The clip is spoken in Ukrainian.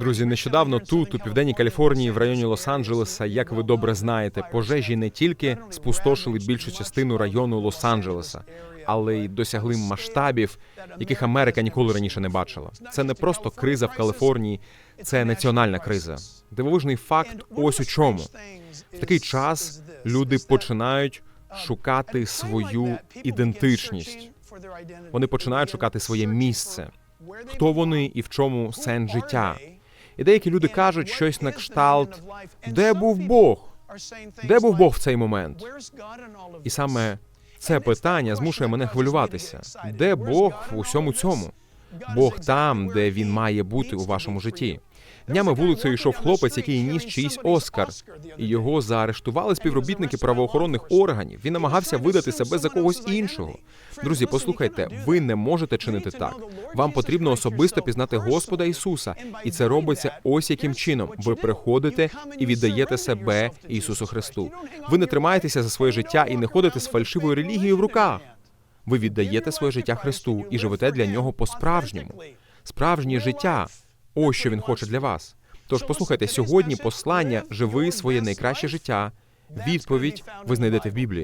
Друзі, нещодавно тут, у південній Каліфорнії, в районі Лос-Анджелеса, як ви добре знаєте, пожежі не тільки спустошили більшу частину району Лос-Анджелеса, але й досягли масштабів, яких Америка ніколи раніше не бачила. Це не просто криза в Каліфорнії, це національна криза. Дивовижний факт ось у чому. В такий час люди починають шукати свою ідентичність. Вони починають шукати своє місце, хто вони і в чому сенс життя. І деякі люди кажуть щось на кшталт, де був Бог? Де був Бог в цей момент? І саме це питання змушує мене хвилюватися. Де Бог в усьому цьому? Бог там, де він має бути у вашому житті. Днями вулицею йшов хлопець, який ніс чийсь Оскар, і його заарештували співробітники правоохоронних органів. Він намагався видати себе за когось іншого. Друзі, послухайте, ви не можете чинити так. Вам потрібно особисто пізнати Господа Ісуса, і це робиться ось яким чином. Ви приходите і віддаєте себе Ісусу Христу. Ви не тримаєтеся за своє життя і не ходите з фальшивою релігією в руках. Ви віддаєте своє життя Христу і живете для нього по-справжньому. Справжнє життя. Ось що він хоче для вас. Тож послухайте, сьогодні послання живи своє найкраще життя. Відповідь ви знайдете в Біблії.